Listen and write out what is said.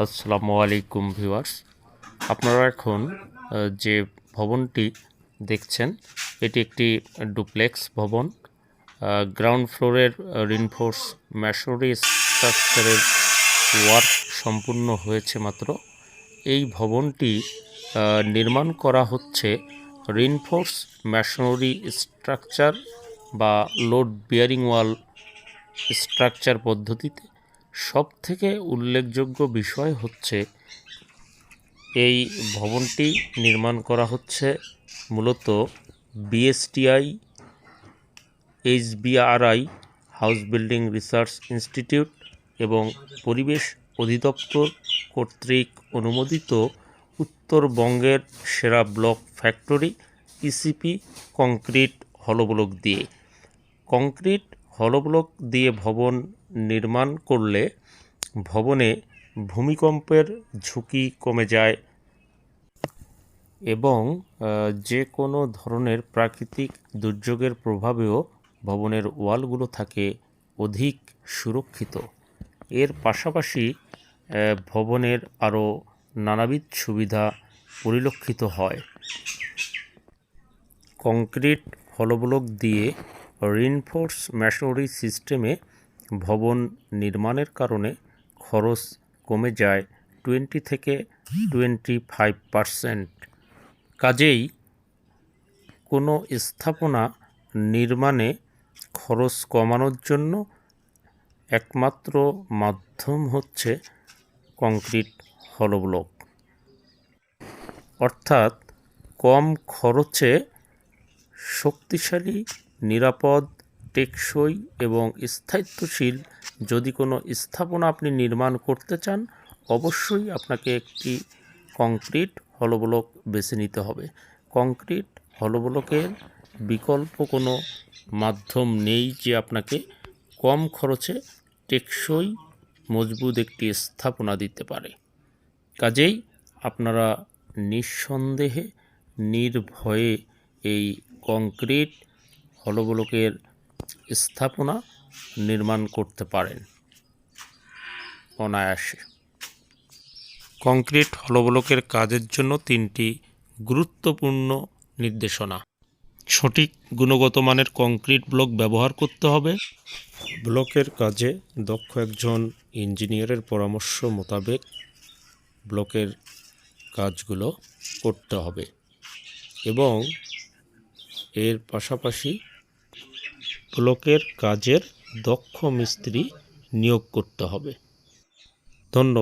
আসসালামু আলাইকুম ভিউয়ার্স। আপনারা এখন যে ভবনটি দেখছেন, এটি একটি ডুপ্লেক্স ভবন। গ্রাউন্ড ফ্লোরের রিনফোর্স ম্যাশনারি স্ট্রাকচারের ওয়ার্ক সম্পূর্ণ হয়েছে মাত্র। এই ভবনটি নির্মাণ করা হচ্ছে রিনফোর্স ম্যাশনারি স্ট্রাকচার বা লোড বিয়ারিং ওয়াল স্ট্রাকচার পদ্ধতিতে। সব থেকে উল্লেখযোগ্য বিষয় হচ্ছে, এই ভবনটি নির্মাণ করা হচ্ছে মূলত BSTI, HBRI, house building research institute এবং পরিবেশ অধিদপ্তর কর্তৃক অনুমোদিত উত্তরবঙ্গের সেরা block factory ECP concrete hollow block দিয়ে। কংক্রিট হলব্লক দিয়ে ভবন নির্মাণ করলে ভবনে ভূমিকম্পের ঝুঁকি কমে যায় এবং যে কোনো ধরনের প্রাকৃতিক দুর্যোগের প্রভাবেও ভবনের ওয়ালগুলো থাকে অধিক সুরক্ষিত। এর পাশাপাশি ভবনের আরও নানাবিধ সুবিধা পরিলক্ষিত হয়। কংক্রিট হলব্লক দিয়ে রিনফোর্স ম্যাশনারি সিস্টেমে ভবন নির্মাণের কারণে খরচ কমে যায় টোয়েন্টি থেকে টোয়েন্টি ফাইভ পারসেন্ট কাজেই কোনো স্থাপনা নির্মাণে খরচ কমানোর জন্য একমাত্র মাধ্যম হচ্ছে কংক্রিট হলব্লক। অর্থাৎ কম খরচে শক্তিশালী নিরাপদ, টেকসই এবং স্থায়িত্বশীল যদি কোনো স্থাপনা আপনি নির্মাণ করতে চান, অবশ্যই আপনাকে একটি কংক্রিট হলব্লক বেছে নিতে হবে। কংক্রিট হলব্লকের বিকল্প কোনো মাধ্যম নেই যে আপনাকে কম খরচে টেকসই, মজবুত একটি স্থাপনা দিতে পারে। কাজেই আপনারা নিঃসন্দেহে, নির্ভয়ে এই কংক্রিট হলব্লকের স্থাপনা নির্মাণ করতে পারেন অনায়াসে। কংক্রিট হলব্লকের কাজের জন্য তিনটি গুরুত্বপূর্ণ নির্দেশনা। সঠিক গুণগত মানের কংক্রিট ব্লক ব্যবহার করতে হবে। ব্লকের কাজে দক্ষ একজন ইঞ্জিনিয়ারের পরামর্শ মোতাবেক ব্লকের কাজগুলো করতে হবে এবং এর পাশাপাশি ব্লকের কাজের দক্ষ মিস্ত্রি নিয়োগ করতে হবে। ধন্যবাদ।